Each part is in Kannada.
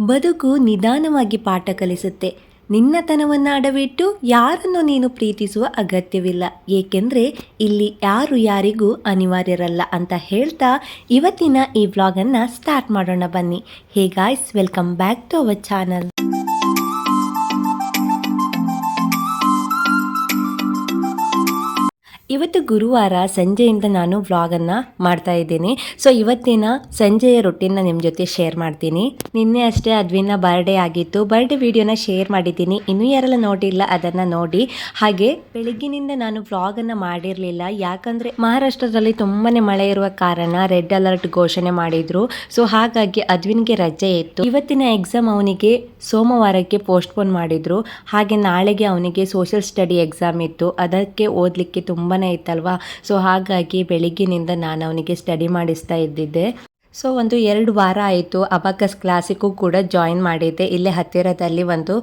ಬದುಕು ನಿಧಾನವಾಗಿ ಪಾಠ ಕಲಿಸುತ್ತೆ. ನಿನ್ನತನವನ್ನು ಅಡವಿಟ್ಟು ಯಾರನ್ನು ನೀನು ಪ್ರೀತಿಸುವ ಅಗತ್ಯವಿಲ್ಲ. ಏಕೆಂದರೆ ಇಲ್ಲಿ ಯಾರು ಯಾರಿಗೂ ಅನಿವಾರ್ಯರಲ್ಲ ಅಂತ ಹೇಳ್ತಾ ಇವತ್ತಿನ ಈ ವ್ಲಾಗನ್ನು ಸ್ಟಾರ್ಟ್ ಮಾಡೋಣ ಬನ್ನಿ. Hey guys, welcome back to our channel. ಇವತ್ತು ಗುರುವಾರ ಸಂಜೆಯಿಂದ ನಾನು ವ್ಲಾಗನ್ನು ಮಾಡ್ತಾ ಇದ್ದೀನಿ. ಸೊ ಇವತ್ತಿನ ಸಂಜೆಯ ರೊಟ್ಟಿನ ನಿಮ್ಮ ಜೊತೆ ಶೇರ್ ಮಾಡ್ತೀನಿ. ನಿನ್ನೆ ಅಷ್ಟೇ ಅದ್ವಿನ ಬರ್ಡೇ ಆಗಿತ್ತು. ಬರ್ಡೇ ವಿಡಿಯೋನ ಶೇರ್ ಮಾಡಿದ್ದೀನಿ. ಇನ್ನೂ ಯಾರೆಲ್ಲ ನೋಡಿಲ್ಲ ಅದನ್ನು ನೋಡಿ. ಹಾಗೆ ಬೆಳಗ್ಗಿನಿಂದ ನಾನು ವ್ಲಾಗನ್ನು ಮಾಡಿರಲಿಲ್ಲ. ಯಾಕಂದರೆ ಮಹಾರಾಷ್ಟ್ರದಲ್ಲಿ ತುಂಬಾ ಮಳೆ ಇರುವ ಕಾರಣ ರೆಡ್ ಅಲರ್ಟ್ ಘೋಷಣೆ ಮಾಡಿದ್ರು. ಸೊ ಹಾಗಾಗಿ ಅದ್ವಿನ್ಗೆ ರಜೆ ಇತ್ತು. ಇವತ್ತಿನ ಎಕ್ಸಾಮ್ ಅವನಿಗೆ ಸೋಮವಾರಕ್ಕೆ ಪೋಸ್ಟ್ಪೋನ್ ಮಾಡಿದರು. ಹಾಗೆ ನಾಳೆಗೆ ಅವನಿಗೆ ಸೋಷಿಯಲ್ ಸ್ಟಡಿ ಎಕ್ಸಾಮ್ ಇತ್ತು. ಅದಕ್ಕೆ ಓದಲಿಕ್ಕೆ ತುಂಬಾ ಇತ್ತಲ್ವಾ? ಸೊ ಹಾಗಾಗಿ ಬೆಳಿಗ್ಗಿನಿಂದ ನಾನು ಅವನಿಗೆ ಸ್ಟಡಿ ಮಾಡಿಸ್ತಾ ಇದ್ದಿದ್ದೆ. ಸೊ ಒಂದು ಎರಡು ವಾರ ಆಯಿತು. ಅಬಾಕಸ್ ಕ್ಲಾಸಿಗೂ ಕೂಡ ಜಾಯಿನ್ ಮಾಡಿದ್ದೆ. ಇಲ್ಲೇ ಹತ್ತಿರದಲ್ಲಿ ಒಂದು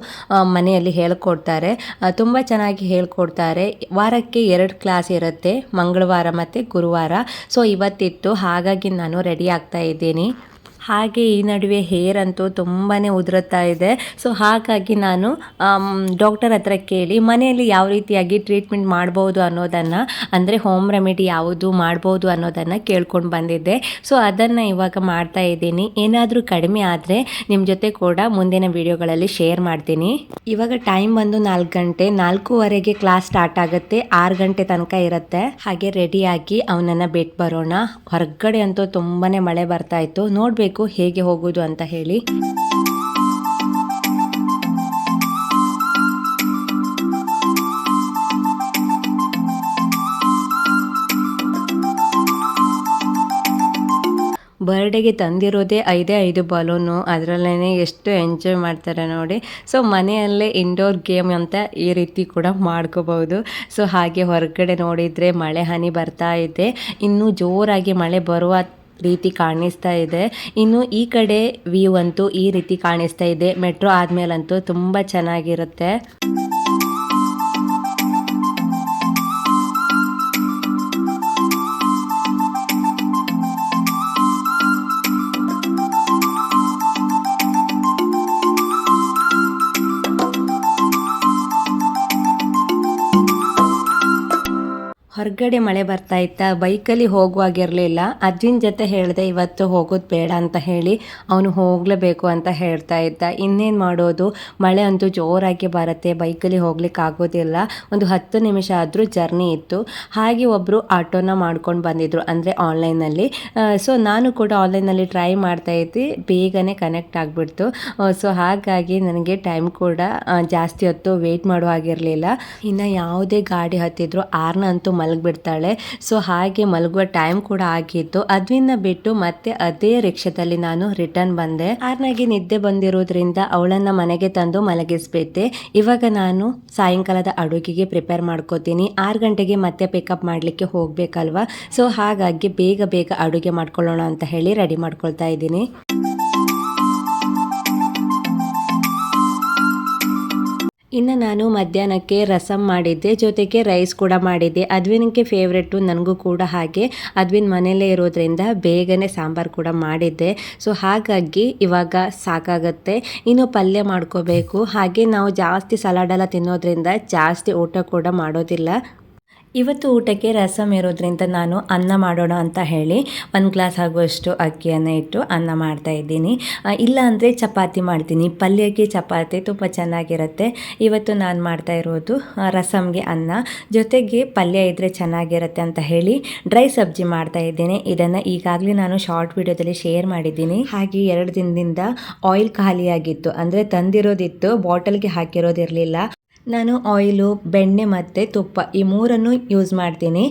ಮನೆಯಲ್ಲಿ ಹೇಳ್ಕೊಡ್ತಾರೆ. ತುಂಬ ಚೆನ್ನಾಗಿ ಹೇಳ್ಕೊಡ್ತಾರೆ. ವಾರಕ್ಕೆ ಎರಡು ಕ್ಲಾಸ್ ಇರುತ್ತೆ. ಮಂಗಳವಾರ ಮತ್ತು ಗುರುವಾರ. ಸೊ ಇವತ್ತಿತ್ತು. ಹಾಗಾಗಿ ನಾನು ರೆಡಿ ಆಗ್ತಾ ಇದ್ದೀನಿ. ಹಾಗೆ ಈ ನಡುವೆ ಹೇರ್ ಅಂತೂ ತುಂಬಾ ಉದುರುತ್ತಾ ಇದೆ. ಸೊ ಹಾಗಾಗಿ ನಾನು ಡಾಕ್ಟರ್ ಹತ್ರ ಕೇಳಿ ಮನೆಯಲ್ಲಿ ಯಾವ ರೀತಿಯಾಗಿ ಟ್ರೀಟ್ಮೆಂಟ್ ಮಾಡ್ಬೋದು ಅನ್ನೋದನ್ನು, ಅಂದರೆ ಹೋಮ್ ರೆಮಿಡಿ ಯಾವುದು ಮಾಡ್ಬೋದು ಅನ್ನೋದನ್ನು ಕೇಳ್ಕೊಂಡು ಬಂದಿದ್ದೆ. ಸೊ ಅದನ್ನು ಇವಾಗ ಮಾಡ್ತಾ ಇದ್ದೀನಿ. ಏನಾದರೂ ಕಡಿಮೆ ಆದರೆ ನಿಮ್ಮ ಜೊತೆ ಕೂಡ ಮುಂದಿನ ವಿಡಿಯೋಗಳಲ್ಲಿ ಶೇರ್ ಮಾಡ್ತೀನಿ. ಇವಾಗ ಟೈಮ್ ಬಂದು ನಾಲ್ಕು ಗಂಟೆ, ನಾಲ್ಕೂವರೆಗೆ ಕ್ಲಾಸ್ ಸ್ಟಾರ್ಟ್ ಆಗುತ್ತೆ. ಆರು ಗಂಟೆ ತನಕ ಇರುತ್ತೆ. ಹಾಗೆ ರೆಡಿಯಾಗಿ ಅವನನ್ನು ಬಿಟ್ಟು ಬರೋಣ. ಹೊರಗಡೆ ಅಂತೂ ತುಂಬಾ ಮಳೆ ಬರ್ತಾ ಇತ್ತು. ನೋಡಬೇಕು ಹೇಗೆ ಹೋಗೋದು ಅಂತ ಹೇಳಿ. ಬರ್ಡೇಗೆ ತಂದಿರೋದೇ ಐದೇ ಐದು ಬಲೂನು ಅದರಲ್ಲೇ ಎಷ್ಟು ಎಂಜಾಯ್ ಮಾಡ್ತಾರೆ ನೋಡಿ. ಸೊ ಮನೆಯಲ್ಲೇ ಇಂಡೋರ್ ಗೇಮ್ ಅಂತ ಈ ರೀತಿ ಕೂಡ ಮಾಡ್ಕೋಬಹುದು. ಸೊ ಹಾಗೆ ಹೊರಗಡೆ ನೋಡಿದರೆ ಮಳೆ ಹನಿ ಬರ್ತಾ ಇದೆ. ಇನ್ನೂ ಜೋರಾಗಿ ಮಳೆ ಬರುವ ರೀತಿ ಕಾಣಿಸ್ತಾ ಇದೆ. ಇನ್ನು ಈ ಕಡೆ ವ್ಯೂ ಅಂತೂ ಈ ರೀತಿ ಕಾಣಿಸ್ತಾ ಇದೆ. ಮೆಟ್ರೋ ಆದ್ಮೇಲಂತೂ ತುಂಬ ಚೆನ್ನಾಗಿರುತ್ತೆ. ಹೊರಗಡೆ ಮಳೆ ಬರ್ತಾ ಇತ್ತಾ, ಬೈಕಲ್ಲಿ ಹೋಗುವಾಗಿರಲಿಲ್ಲ ಅಜ್ಜಿನ ಜೊತೆ ಹೇಳಿದೆ, ಇವತ್ತು ಹೋಗೋದು ಬೇಡ ಅಂತ ಹೇಳಿ ಅವನು ಹೋಗಲೇಬೇಕು ಅಂತ ಹೇಳ್ತಾ ಇದ್ದ. ಇನ್ನೇನು ಮಾಡೋದು? ಮಳೆ ಅಂತೂ ಜೋರಾಗಿ ಬರುತ್ತೆ, ಬೈಕಲ್ಲಿ ಹೋಗ್ಲಿಕ್ಕೆ ಆಗೋದಿಲ್ಲ. ಒಂದು ಹತ್ತು ನಿಮಿಷ ಆದರೂ ಜರ್ನಿ ಇತ್ತು. ಹಾಗೆ ಒಬ್ಬರು ಆಟೋನ ಮಾಡ್ಕೊಂಡು ಬಂದಿದ್ರು, ಅಂದರೆ ಆನ್ಲೈನಲ್ಲಿ. ಸೊ ನಾನು ಕೂಡ ಆನ್ಲೈನಲ್ಲಿ ಟ್ರೈ ಮಾಡ್ತಾ ಇದ್ದೆ, ಬೇಗನೆ ಕನೆಕ್ಟ್ ಆಗಿಬಿಡ್ತು. ಸೊ ಹಾಗಾಗಿ ನನಗೆ ಟೈಮ್ ಕೂಡ ಜಾಸ್ತಿ ಹೊತ್ತು ವೆಯ್ಟ್ ಮಾಡೋ ಹಾಗಿರಲಿಲ್ಲ. ಇನ್ನು ಯಾವುದೇ ಗಾಡಿ ಹತ್ತಿದ್ರು ಆರ್ನ ಅಂತೂ ಮಲಗಿಬಿಡ್ತಾಳೆ ಸೊ ಹಾಗೆ ಮಲಗುವ ಟೈಮ್ ಕೂಡ ಆಗಿತ್ತು. ಅದ್ವಿನ ಬಿಟ್ಟು ಮತ್ತೆ ಅದೇ ರಿಕ್ಷಾದಲ್ಲಿ ನಾನು ರಿಟರ್ನ್ ಬಂದೆ. ಆರ್ನಾಗಿ ನಿದ್ದೆ ಬಂದಿರೋದ್ರಿಂದ ಅವಳನ್ನ ಮನೆಗೆ ತಂದು ಮಲಗಿಸ್ಬಿಟ್ಟೆ. ಇವಾಗ ನಾನು ಸಾಯಂಕಾಲದ ಅಡುಗೆಗೆ ಪ್ರಿಪೇರ್ ಮಾಡ್ಕೋತೀನಿ. ಆರು ಗಂಟೆಗೆ ಮತ್ತೆ ಪಿಕಪ್ ಮಾಡಲಿಕ್ಕೆ ಹೋಗ್ಬೇಕಲ್ವಾ? ಸೊ ಹಾಗಾಗಿ ಬೇಗ ಬೇಗ ಅಡುಗೆ ಮಾಡ್ಕೊಳ್ಳೋಣ ಅಂತ ಹೇಳಿ ರೆಡಿ ಮಾಡ್ಕೊಳ್ತಾ ಇದ್ದೀನಿ. ಇನ್ನು ನಾನು ಮಧ್ಯಾಹ್ನಕ್ಕೆ ರಸಮ್ ಮಾಡಿದ್ದೆ, ಜೊತೆಗೆ ರೈಸ್ ಕೂಡ ಮಾಡಿದ್ದೆ. ಅದ್ವಿನಕ್ಕೆ ಫೇವ್ರೆಟು ನನಗೂ ಕೂಡ ಹಾಗೆ. ಅದ್ವಿನ್ ಮನೆಯಲ್ಲೇ ಇರೋದ್ರಿಂದ ಬೇಗನೆ ಸಾಂಬಾರು ಕೂಡ ಮಾಡಿದ್ದೆ. ಸೊ ಹಾಗಾಗಿ ಇವಾಗ ಸಾಕಾಗತ್ತೆ. ಇನ್ನು ಪಲ್ಯ ಮಾಡ್ಕೋಬೇಕು. ಹಾಗೆ ನಾವು ಜಾಸ್ತಿ ಸಲಾಡೆಲ್ಲ ತಿನ್ನೋದ್ರಿಂದ ಜಾಸ್ತಿ ಊಟ ಕೂಡ ಮಾಡೋದಿಲ್ಲ. ಇವತ್ತು ಊಟಕ್ಕೆ ರಸಮ್ ಇರೋದ್ರಿಂದ ನಾನು ಅನ್ನ ಮಾಡೋಣ ಅಂತ ಹೇಳಿ ಒಂದು ಗ್ಲಾಸ್ ಆಗುವಷ್ಟು ಅಕ್ಕಿಯನ್ನು ಇಟ್ಟು ಅನ್ನ ಮಾಡ್ತಾ ಇದ್ದೀನಿ. ಇಲ್ಲ ಅಂದರೆ ಚಪಾತಿ ಮಾಡ್ತೀನಿ. ಪಲ್ಯಕ್ಕೆ ಚಪಾತಿ ತುಂಬ ಚೆನ್ನಾಗಿರುತ್ತೆ. ಇವತ್ತು ನಾನು ಮಾಡ್ತಾ ಇರೋದು ರಸಮ್ಗೆ ಅನ್ನ. ಜೊತೆಗೆ ಪಲ್ಯ ಇದ್ದರೆ ಚೆನ್ನಾಗಿರುತ್ತೆ ಅಂತ ಹೇಳಿ ಡ್ರೈ ಸಬ್ಜಿ ಮಾಡ್ತಾ ಇದ್ದೀನಿ. ಇದನ್ನು ಈಗಾಗಲೇ ನಾನು ಶಾರ್ಟ್ ವಿಡಿಯೋದಲ್ಲಿ ಶೇರ್ ಮಾಡಿದ್ದೀನಿ. ಹಾಗೆ ಎರಡು ದಿನದಿಂದ ಆಯಿಲ್ ಖಾಲಿಯಾಗಿತ್ತು. ಅಂದರೆ ತಂದಿರೋದಿತ್ತು, ಬಾಟಲ್ಗೆ ಹಾಕಿರೋದಿರಲಿಲ್ಲ. ನಾನು ಆಯಿಲು ಬೆಣ್ಣೆ ಮತ್ತು ತುಪ್ಪ ಈ ಮೂರನ್ನು ಯೂಸ್ ಮಾಡ್ತೀನಿ.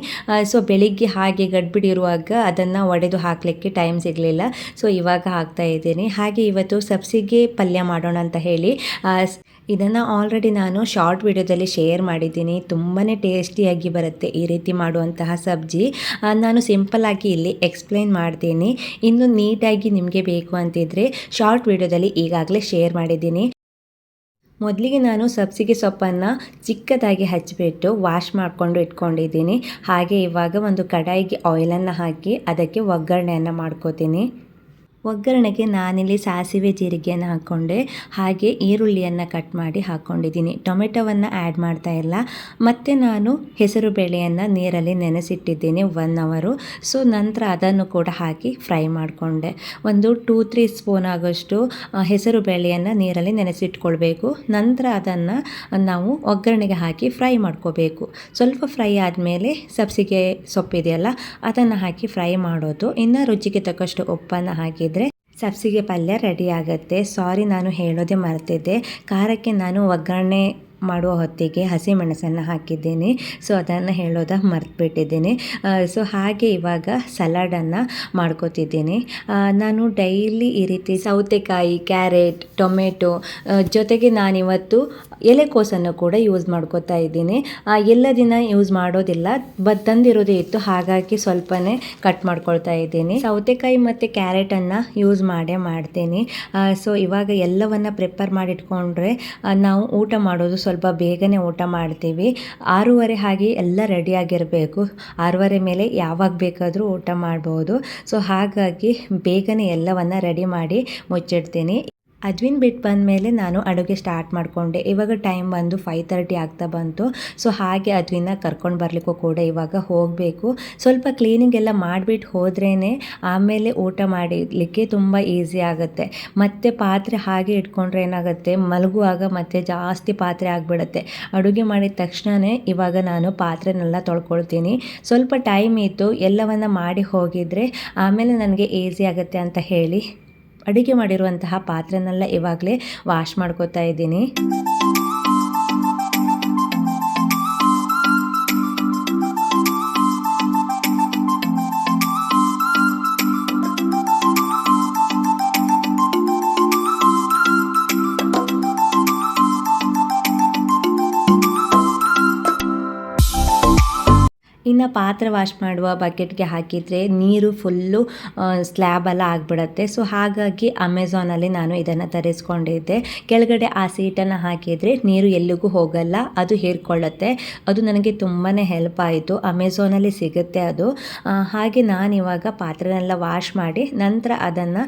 ಸೊ ಬೆಳಿಗ್ಗೆ ಹಾಗೆ ಗಡ್ಬಿಡಿರುವಾಗ ಅದನ್ನು ಒಡೆದು ಹಾಕಲಿಕ್ಕೆ ಟೈಮ್ ಸಿಗಲಿಲ್ಲ. ಸೊ ಇವಾಗ ಹಾಕ್ತಾ ಇದ್ದೀನಿ. ಹಾಗೆ ಇವತ್ತು ಸಬ್ಸಿಗೆ ಪಲ್ಯ ಮಾಡೋಣ ಅಂತ ಹೇಳಿ. ಇದನ್ನು ಆಲ್ರೆಡಿ ನಾನು ಶಾರ್ಟ್ ವಿಡಿಯೋದಲ್ಲಿ ಶೇರ್ ಮಾಡಿದ್ದೀನಿ. ತುಂಬಾ ಟೇಸ್ಟಿಯಾಗಿ ಬರುತ್ತೆ ಈ ರೀತಿ ಮಾಡುವಂತಹ ಸಬ್ಜಿ. ನಾನು ಸಿಂಪಲ್ಲಾಗಿ ಇಲ್ಲಿ ಎಕ್ಸ್ಪ್ಲೈನ್ ಮಾಡ್ತೀನಿ. ಇನ್ನು ನೀಟಾಗಿ ನಿಮಗೆ ಬೇಕು ಅಂತಿದ್ರೆ ಶಾರ್ಟ್ ವಿಡಿಯೋದಲ್ಲಿ ಈಗಾಗಲೇ ಶೇರ್ ಮಾಡಿದ್ದೀನಿ. ಮೊದಲಿಗೆ ನಾನು ಸಬ್ಸಿಗೆ ಸೊಪ್ಪನ್ನು ಚಿಕ್ಕದಾಗಿ ಹಚ್ಚಿಬಿಟ್ಟು ವಾಶ್ ಮಾಡಿಕೊಂಡು ಇಟ್ಕೊಂಡಿದ್ದೀನಿ. ಹಾಗೆ ಇವಾಗ ಒಂದು ಕಡಾಯಿಗೆ ಆಯಿಲನ್ನು ಹಾಕಿ ಅದಕ್ಕೆ ಒಗ್ಗರಣೆಯನ್ನು ಮಾಡ್ಕೋತೀನಿ. ಒಗ್ಗರಣೆಗೆ ನಾನಿಲ್ಲಿ ಸಾಸಿವೆ ಜೀರಿಗೆಯನ್ನು ಹಾಕ್ಕೊಂಡೆ, ಹಾಗೆ ಈರುಳ್ಳಿಯನ್ನು ಕಟ್ ಮಾಡಿ ಹಾಕ್ಕೊಂಡಿದ್ದೀನಿ ಟೊಮೆಟೊವನ್ನು ಆ್ಯಡ್ ಮಾಡ್ತಾ ಇಲ್ಲ. ಮತ್ತು ನಾನು ಹೆಸರು ಬೇಳೆಯನ್ನು ನೀರಲ್ಲಿ ನೆನೆಸಿಟ್ಟಿದ್ದೀನಿ ಒನ್ ಅವರು ಸೊ ನಂತರ ಅದನ್ನು ಕೂಡ ಹಾಕಿ ಫ್ರೈ ಮಾಡಿಕೊಂಡೆ. ಒಂದು ಟೂ ತ್ರೀ ಸ್ಪೂನ್ ಆಗೋಷ್ಟು ಹೆಸರು ಬೇಳೆಯನ್ನು ನೀರಲ್ಲಿ ನೆನೆಸಿಟ್ಕೊಳ್ಬೇಕು. ನಂತರ ಅದನ್ನು ನಾವು ಒಗ್ಗರಣೆಗೆ ಹಾಕಿ ಫ್ರೈ ಮಾಡ್ಕೋಬೇಕು. ಸ್ವಲ್ಪ ಫ್ರೈ ಆದಮೇಲೆ ಸಬ್ಸಿಗೆ ಸೊಪ್ಪಿದೆಯಲ್ಲ, ಅದನ್ನು ಹಾಕಿ ಫ್ರೈ ಮಾಡೋದು. ಇನ್ನು ರುಚಿಗೆ ತಕ್ಕಷ್ಟು ಉಪ್ಪನ್ನು ಹಾಕಿದರೆ ಸಬ್ಸಿಗೆ ಪಲ್ಯ ರೆಡಿ ಆಗುತ್ತೆ. ಸಾರಿ ನಾನು ಹೇಳೋದೇ ಮರೆತಿದ್ದೆ. ಖಾರಕ್ಕೆ ನಾನು ಒಗ್ಗರಣೆ ಮಾಡುವ ಹೊತ್ತಿಗೆ ಹಸಿಮೆಣಸನ್ನು ಹಾಕಿದ್ದೀನಿ. ಸೊ ಅದನ್ನು ಹೇಳೋದ ಮರ್ತುಬಿಟ್ಟಿದ್ದೀನಿ. ಸೊ ಹಾಗೆ ಇವಾಗ ಸಲಾಡನ್ನು ಮಾಡ್ಕೋತಿದ್ದೀನಿ. ನಾನು ಡೈಲಿ ಈ ರೀತಿ ಸೌತೆಕಾಯಿ ಕ್ಯಾರೆಟ್ ಟೊಮೆಟೊ ಜೊತೆಗೆ ನಾನಿವತ್ತು ಎಲೆಕೋಸನ್ನು ಕೂಡ ಯೂಸ್ ಮಾಡ್ಕೋತಾ ಇದ್ದೀನಿ. ಎಲ್ಲ ದಿನ ಯೂಸ್ ಮಾಡೋದಿಲ್ಲ. ಬಟ್ ತಂದಿರೋದೇ ಇತ್ತು. ಹಾಗಾಗಿ ಸ್ವಲ್ಪನೇ ಕಟ್ ಮಾಡ್ಕೊಳ್ತಾ ಇದ್ದೀನಿ. ಸೌತೆಕಾಯಿ ಮತ್ತು ಕ್ಯಾರೆಟನ್ನು ಯೂಸ್ ಮಾಡೇ ಮಾಡ್ತೀನಿ. ಸೊ ಇವಾಗ ಎಲ್ಲವನ್ನು ಪ್ರಿಪೇರ್ ಮಾಡಿಟ್ಕೊಂಡ್ರೆ ನಾವು ಊಟ ಮಾಡೋದು ಸ್ವಲ್ಪ ಬೇಗನೆ ಊಟ ಮಾಡ್ತೀವಿ. ಆರೂವರೆ ಹಾಗೆ ಎಲ್ಲ ರೆಡಿಯಾಗಿರಬೇಕು ಆರೂವರೆ ಮೇಲೆ ಯಾವಾಗ ಬೇಕಾದರೂ ಊಟ ಮಾಡ್ಬೋದು. ಸೊ ಹಾಗಾಗಿ ಬೇಗನೆ ಎಲ್ಲವನ್ನು ರೆಡಿ ಮಾಡಿ ಮುಚ್ಚಿಡ್ತೀನಿ. ಅಜ್ವಿನ್ ಬಿಟ್ಟು ಬಂದಮೇಲೆ ನಾನು ಅಡುಗೆ ಸ್ಟಾರ್ಟ್ ಮಾಡಿಕೊಂಡೆ. ಇವಾಗ ಟೈಮ್ ಬಂದು ಫೈವ್ ತರ್ಟಿ ಆಗ್ತಾ ಬಂತು. ಸೊ ಹಾಗೆ ಅಜ್ವಿನ ಕರ್ಕೊಂಡು ಬರಲಿಕ್ಕೂ ಕೂಡ ಇವಾಗ ಹೋಗಬೇಕು. ಸ್ವಲ್ಪ ಕ್ಲೀನಿಂಗ್ ಎಲ್ಲ ಮಾಡಿಬಿಟ್ಟು ಹೋದ್ರೇ ಆಮೇಲೆ ಊಟ ಮಾಡಲಿಕ್ಕೆ ತುಂಬ ಈಸಿ ಆಗುತ್ತೆ. ಮತ್ತು ಪಾತ್ರೆ ಹಾಗೆ ಇಟ್ಕೊಂಡ್ರೆ ಏನಾಗುತ್ತೆ? ಮಲಗುವಾಗ ಮತ್ತೆ ಜಾಸ್ತಿ ಪಾತ್ರೆ ಆಗಿಬಿಡುತ್ತೆ. ಅಡುಗೆ ಮಾಡಿದ ತಕ್ಷಣವೇ ಇವಾಗ ನಾನು ಪಾತ್ರೆನೆಲ್ಲ ತೊಳ್ಕೊಳ್ತೀನಿ. ಸ್ವಲ್ಪ ಟೈಮ್ ಇತ್ತು, ಎಲ್ಲವನ್ನು ಮಾಡಿ ಹೋಗಿದರೆ ಆಮೇಲೆ ನನಗೆ ಈಸಿ ಆಗುತ್ತೆ ಅಂತ ಹೇಳಿ. ಅಡುಗೆ ಮಾಡಿರುವಂತಹ ಪಾತ್ರೆನೆಲ್ಲ ಇವಾಗಲೇ ವಾಶ್ ಮಾಡ್ಕೋತಾ ಇದ್ದೀನಿ. ಪಾತ್ರೆ ವಾಶ್ ಮಾಡುವ ಬಕೆಟ್ಗೆ ಹಾಕಿದರೆ ನೀರು ಫುಲ್ಲು ಸ್ಲ್ಯಾಬೆಲ್ಲ ಆಗಿಬಿಡತ್ತೆ. ಸೊ ಹಾಗಾಗಿ ಅಮೆಝಾನಲ್ಲಿ ನಾನು ಇದನ್ನು ತರಿಸ್ಕೊಂಡಿದ್ದೆ. ಕೆಳಗಡೆ ಆ ಸೀಟನ್ನು ಹಾಕಿದರೆ ನೀರು ಎಲ್ಲಿಗೂ ಹೋಗಲ್ಲ, ಅದು ಹೇರ್ಕೊಳ್ಳುತ್ತೆ. ಅದು ನನಗೆ ತುಂಬಾ ಹೆಲ್ಪ್ ಆಯಿತು. ಅಮೆಝಾನಲ್ಲಿ ಸಿಗುತ್ತೆ ಅದು. ಹಾಗೆ ನಾನಿವಾಗ ಪಾತ್ರೆನೆಲ್ಲ ವಾಶ್ ಮಾಡಿ ನಂತರ ಅದನ್ನು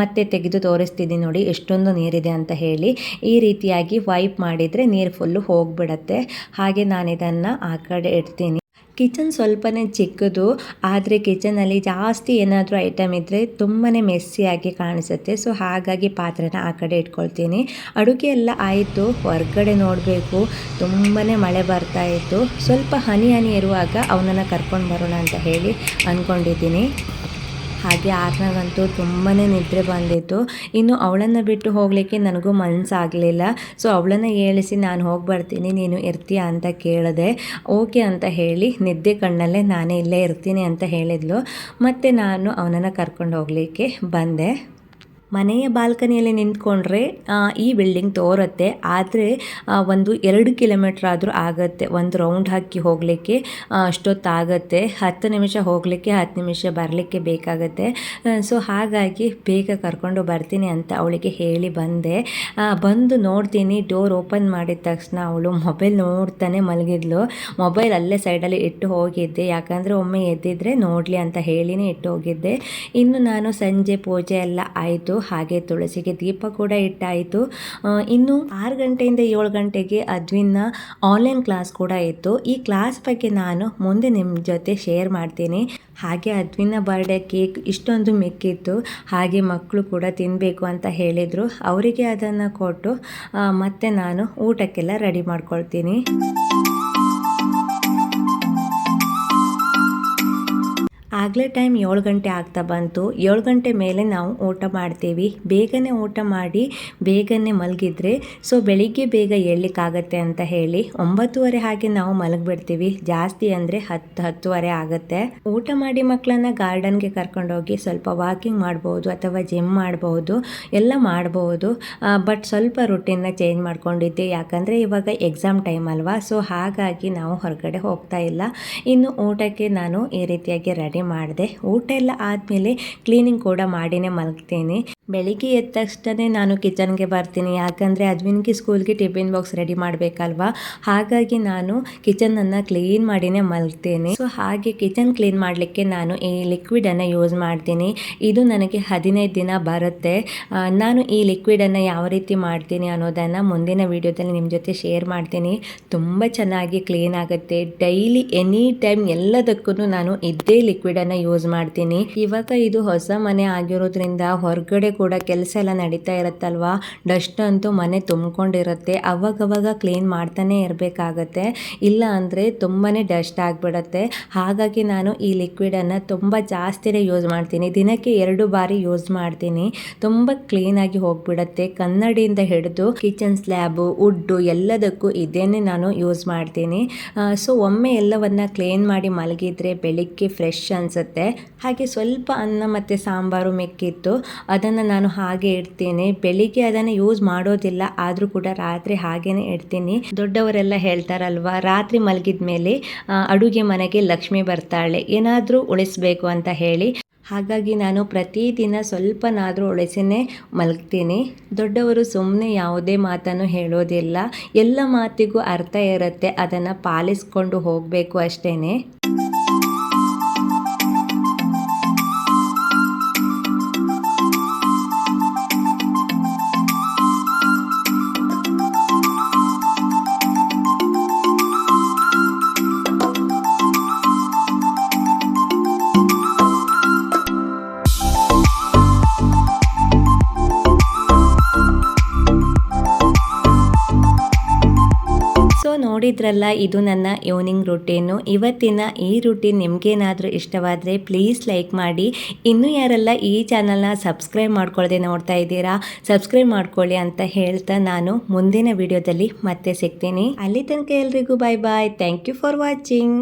ಮತ್ತೆ ತೆಗೆದು ತೋರಿಸ್ತಿದ್ದೀನಿ ನೋಡಿ, ಎಷ್ಟೊಂದು ನೀರಿದೆ ಅಂತ ಹೇಳಿ. ಈ ರೀತಿಯಾಗಿ ವೈಪ್ ಮಾಡಿದರೆ ನೀರು ಫುಲ್ಲು ಹೋಗಿಬಿಡತ್ತೆ. ಹಾಗೆ ನಾನು ಇದನ್ನು ಆ ಕಡೆ ಇಡ್ತೀನಿ. ಕಿಚನ್ ಸ್ವಲ್ಪನೇ ಚಿಕ್ಕದು, ಆದರೆ ಕಿಚನಲ್ಲಿ ಜಾಸ್ತಿ ಏನಾದರೂ ಐಟಮ್ ಇದ್ದರೆ ತುಂಬಾ ಮೆಸ್ಸಿಯಾಗಿ ಕಾಣಿಸುತ್ತೆ. ಸೊ, ಹಾಗಾಗಿ ಪಾತ್ರೆನ ಆ ಕಡೆ ಇಟ್ಕೊಳ್ತೀನಿ. ಅಡುಗೆ ಎಲ್ಲ ಆಯಿತು, ಹೊರಗಡೆ ನೋಡಬೇಕು. ತುಂಬಾ ಮಳೆ ಬರ್ತಾ ಇತ್ತು. ಸ್ವಲ್ಪ ಹನಿ ಹನಿ ಇರುವಾಗ ಅವನನ್ನು ಕರ್ಕೊಂಡು ಬರೋಣ ಅಂತ ಹೇಳಿ ಅಂದ್ಕೊಂಡಿದ್ದೀನಿ. ಹಾಗೆ ಆರ್ನಗಂತೂ ತುಂಬಾ ನಿದ್ರೆ ಬಂದಿತ್ತು. ಇನ್ನು ಅವಳನ್ನು ಬಿಟ್ಟು ಹೋಗಲಿಕ್ಕೆ ನನಗೂ ಮನಸ್ಸಾಗಲಿಲ್ಲ ಸೊ ಅವಳನ್ನು ಏಳಿಸಿ ನಾನು ಹೋಗಿ ಬರ್ತೀನಿ, ನೀನು ಇರ್ತೀಯ ಅಂತ ಕೇಳಿದೆ. ಓಕೆ ಅಂತ ಹೇಳಿ ನಿದ್ದೆ ಕಣ್ಣಲ್ಲೇ ನಾನೇ ಇಲ್ಲೇ ಇರ್ತೀನಿ ಅಂತ ಹೇಳಿದ್ಲು. ಮತ್ತು ನಾನು ಅವನನ್ನು ಕರ್ಕೊಂಡು ಹೋಗಲಿಕ್ಕೆ ಬಂದೆ. ಮನೆಯ ಬಾಲ್ಕನಿಯಲ್ಲಿ ನಿಂತ್ಕೊಂಡ್ರೆ ಈ ಬಿಲ್ಡಿಂಗ್ ತೋರುತ್ತೆ. ಆದರೆ ಒಂದು ಎರಡು ಕಿಲೋಮೀಟ್ರ್ ಆದರೂ ಆಗುತ್ತೆ. ಒಂದು ರೌಂಡ್ ಹಾಕಿ ಹೋಗಲಿಕ್ಕೆ ಅಷ್ಟೊತ್ತಾಗತ್ತೆ. ಹತ್ತು ನಿಮಿಷ ಹೋಗಲಿಕ್ಕೆ, ಹತ್ತು ನಿಮಿಷ ಬರಲಿಕ್ಕೆ ಬೇಕಾಗತ್ತೆ. ಸೊ, ಹಾಗಾಗಿ ಬೇಗ ಕರ್ಕೊಂಡು ಬರ್ತೀನಿ ಅಂತ ಅವಳಿಗೆ ಹೇಳಿ ಬಂದೆ. ಬಂದು ನೋಡ್ತೀನಿ, ಡೋರ್ ಓಪನ್ ಮಾಡಿದ ತಕ್ಷಣ ಅವಳು ಮೊಬೈಲ್ ನೋಡ್ತಾನೆ ಮಲಗಿದ್ಲು. ಮೊಬೈಲ್ ಅಲ್ಲೇ ಸೈಡಲ್ಲಿ ಇಟ್ಟು ಹೋಗಿದ್ದೆ. ಯಾಕಂದರೆ ಒಮ್ಮೆ ಎದ್ದಿದ್ರೆ ನೋಡಲಿ ಅಂತ ಹೇಳಿನೇ ಇಟ್ಟು ಹೋಗಿದ್ದೆ. ಇನ್ನು ನಾನು ಸಂಜೆ ಪೂಜೆ ಎಲ್ಲ ಆಯಿತು. ಹಾಗೆ ತುಳಸಿಗೆ ದೀಪ ಕೂಡ ಇಟ್ಟಾಯಿತು. ಇನ್ನು ಆರು ಗಂಟೆಯಿಂದ ಏಳು ಗಂಟೆಗೆ ಅದ್ವಿನ್ನ ಆನ್ಲೈನ್ ಕ್ಲಾಸ್ ಕೂಡ ಇತ್ತು. ಈ ಕ್ಲಾಸ್ ಬಗ್ಗೆ ನಾನು ಮುಂದೆ ನಿಮ್ಮ ಜೊತೆ ಶೇರ್ ಮಾಡ್ತೀನಿ. ಹಾಗೆ ಅದ್ವಿನ ಬರ್ಡೇ ಕೇಕ್ ಇಷ್ಟೊಂದು ಮಿಕ್ಕಿತ್ತು. ಹಾಗೆ ಮಕ್ಕಳು ಕೂಡ ತಿನ್ನಬೇಕು ಅಂತ ಹೇಳಿದರು. ಅವರಿಗೆ ಅದನ್ನು ಕೊಟ್ಟು ಮತ್ತೆ ನಾನು ಊಟಕ್ಕೆಲ್ಲ ರೆಡಿ ಮಾಡ್ಕೊಳ್ತೀನಿ. ಆಗಲೇ ಟೈಮ್ ಏಳು ಗಂಟೆ ಆಗ್ತಾ ಬಂತು. ಏಳು ಗಂಟೆ ಮೇಲೆ ನಾವು ಊಟ ಮಾಡ್ತೀವಿ. ಬೇಗನೆ ಊಟ ಮಾಡಿ ಬೇಗನೆ ಮಲಗಿದ್ರೆ ಸೊ ಬೆಳಿಗ್ಗೆ ಬೇಗ ಏಳಲಿಕ್ಕಾಗತ್ತೆ ಅಂತ ಹೇಳಿ ಒಂಬತ್ತುವರೆ ಹಾಗೆ ನಾವು ಮಲಗಿಬಿಡ್ತೀವಿ. ಜಾಸ್ತಿ ಅಂದರೆ ಹತ್ತು, ಹತ್ತುವರೆ ಆಗುತ್ತೆ. ಊಟ ಮಾಡಿ ಮಕ್ಕಳನ್ನ ಗಾರ್ಡನ್ಗೆ ಕರ್ಕೊಂಡೋಗಿ ಸ್ವಲ್ಪ ವಾಕಿಂಗ್ ಮಾಡ್ಬೋದು ಅಥವಾ ಜಿಮ್ ಮಾಡ್ಬೋದು, ಎಲ್ಲ ಮಾಡ್ಬೋದು. ಬಟ್ ಸ್ವಲ್ಪ ರುಟೀನ್ನ ಚೇಂಜ್ ಮಾಡ್ಕೊಂಡಿದ್ದೆ. ಯಾಕಂದರೆ ಇವಾಗ ಎಕ್ಸಾಮ್ ಟೈಮ್ ಅಲ್ವಾ ಸೊ ಹಾಗಾಗಿ ನಾವು ಹೊರಗಡೆ ಹೋಗ್ತಾ ಇಲ್ಲ. ಇನ್ನು ಊಟಕ್ಕೆ ನಾನು ಈ ರೀತಿಯಾಗಿ ರೆಡಿ ಮಾಡಿದೆ ಊಟ ಎಲ್ಲ ಆದಮೇಲೆ ಕ್ಲೀನಿಂಗ್ ಕೂಡ ಮಾಡಿನೇ ಮಲಗ್ತೀನಿ. ಬೆಳಿಗ್ಗೆ ಎದ್ದ ತಕ್ಷಣ ನಾನು ಕಿಚನ್ಗೆ ಬರ್ತೀನಿ. ಯಾಕಂದರೆ ಅಜ್ವಿನ್ಗೆ ಸ್ಕೂಲ್ಗೆ ಟಿಫಿನ್ ಬಾಕ್ಸ್ ರೆಡಿ ಮಾಡಬೇಕಲ್ವಾ? ಹಾಗಾಗಿ ನಾನು ಕಿಚನನ್ನು ಕ್ಲೀನ್ ಮಾಡಿನೇ ಮಲಗ್ತೇನೆ. ಸೊ ಹಾಗೆ ಕಿಚನ್ ಕ್ಲೀನ್ ಮಾಡಲಿಕ್ಕೆ ನಾನು ಈ ಲಿಕ್ವಿಡನ್ನು ಯೂಸ್ ಮಾಡ್ತೀನಿ. ಇದು ನನಗೆ ಹದಿನೈದು ದಿನ ಬರುತ್ತೆ. ನಾನು ಈ ಲಿಕ್ವಿಡನ್ನು ಯಾವ ರೀತಿ ಮಾಡ್ತೀನಿ ಅನ್ನೋದನ್ನು ಮುಂದಿನ ವೀಡಿಯೋದಲ್ಲಿ ನಿಮ್ಮ ಜೊತೆ ಶೇರ್ ಮಾಡ್ತೀನಿ. ತುಂಬ ಚೆನ್ನಾಗಿ ಕ್ಲೀನ್ ಆಗುತ್ತೆ. ಡೈಲಿ ಎನಿ ಟೈಮ್ ಎಲ್ಲದಕ್ಕೂ ನಾನು ಇದೇ ಲಿಕ್ವಿಡನ್ನು ಯೂಸ್ ಮಾಡ್ತೀನಿ. ಇವಾಗ ಇದು ಹೊಸ ಮನೆ ಆಗಿರೋದ್ರಿಂದ ಹೊರಗಡೆ ಕೂಡ ಕೆಲಸ ಎಲ್ಲ ನಡೀತಾ ಇರುತ್ತಲ್ವಾ? ಡಸ್ಟ್ ಅಂತೂ ಮನೆ ತುಂಬಿಕೊಂಡಿರುತ್ತೆ. ಅವಾಗವಾಗ ಕ್ಲೀನ್ ಮಾಡ್ತಾನೆ ಇರಬೇಕಾಗತ್ತೆ. ಇಲ್ಲ ಅಂದರೆ ತುಂಬಾ ಡಸ್ಟ್ ಆಗಿಬಿಡತ್ತೆ. ಹಾಗಾಗಿ ನಾನು ಈ ಲಿಕ್ವಿಡನ್ನು ತುಂಬ ಜಾಸ್ತಿನೇ ಯೂಸ್ ಮಾಡ್ತೀನಿ. ದಿನಕ್ಕೆ ಎರಡು ಬಾರಿ ಯೂಸ್ ಮಾಡ್ತೀನಿ. ತುಂಬ ಕ್ಲೀನಾಗಿ ಹೋಗ್ಬಿಡತ್ತೆ. ಕನ್ನಡಿಯಿಂದ ಹಿಡಿದು ಕಿಚನ್ ಸ್ಲ್ಯಾಬು ವುಡ್ಡು ಎಲ್ಲದಕ್ಕೂ ಇದೇನೆ ನಾನು ಯೂಸ್ ಮಾಡ್ತೀನಿ. ಸೊ ಒಮ್ಮೆ ಎಲ್ಲವನ್ನ ಕ್ಲೀನ್ ಮಾಡಿ ಮಲಗಿದ್ರೆ ಬೆಳಿಗ್ಗೆ ಫ್ರೆಶ್ ಅನಿಸುತ್ತೆ. ಹಾಗೆ ಸ್ವಲ್ಪ ಅನ್ನ ಮತ್ತು ಸಾಂಬಾರು ಮೆಕ್ಕಿತ್ತು. ಅದನ್ನು ನಾನು ಹಾಗೆ ಇಡ್ತೀನಿ. ಬೆಳಿಗ್ಗೆ ಅದನ್ನು ಯೂಸ್ ಮಾಡೋದಿಲ್ಲ. ಆದರೂ ಕೂಡ ರಾತ್ರಿ ಹಾಗೇನೆ ಇಡ್ತೀನಿ. ದೊಡ್ಡವರೆಲ್ಲ ಹೇಳ್ತಾರಲ್ವಾ, ರಾತ್ರಿ ಮಲಗಿದ ಮೇಲೆ ಅಡುಗೆ ಮನೆಗೆ ಲಕ್ಷ್ಮಿ ಬರ್ತಾಳೆ. ಏನಾದರೂ ಉಳಿಸ್ಬೇಕು ಅಂತ ಹೇಳಿ. ಹಾಗಾಗಿ ನಾನು ಪ್ರತಿದಿನ ಸ್ವಲ್ಪನಾದರೂ ಉಳಿಸಿನೇ ಮಲಗ್ತೀನಿ. ದೊಡ್ಡವರು ಸುಮ್ಮನೆ ಯಾವುದೇ ಮಾತನ್ನು ಹೇಳೋದಿಲ್ಲ. ಎಲ್ಲ ಮಾತಿಗೂ ಅರ್ಥ ಇರುತ್ತೆ. ಅದನ್ನು ಪಾಲಿಸ್ಕೊಂಡು ಹೋಗಬೇಕು ಅಷ್ಟೇ ನೋಡಿದ್ರಲ್ಲ, ಇದು ನನ್ನ ಈವ್ನಿಂಗ್ ರುಟೀನು ಇವತ್ತಿನ ಈ ರುಟೀನ್ ನಿಮಗೇನಾದರೂ ಇಷ್ಟವಾದರೆ ಪ್ಲೀಸ್ ಲೈಕ್ ಮಾಡಿ. ಇನ್ನೂ ಯಾರೆಲ್ಲ ಈ ಚಾನಲ್ನ ಸಬ್ಸ್ಕ್ರೈಬ್ ಮಾಡ್ಕೊಳ್ಳದೆ ನೋಡ್ತಾ ಇದ್ದೀರಾ ಸಬ್ಸ್ಕ್ರೈಬ್ ಮಾಡ್ಕೊಳ್ಳಿ ಅಂತ ಹೇಳ್ತಾ ನಾನು ಮುಂದಿನ ವಿಡಿಯೋದಲ್ಲಿ ಮತ್ತೆ ಸಿಗ್ತೀನಿ. ಅಲ್ಲಿ ತನಕ ಎಲ್ರಿಗೂ bye bye thank you for watching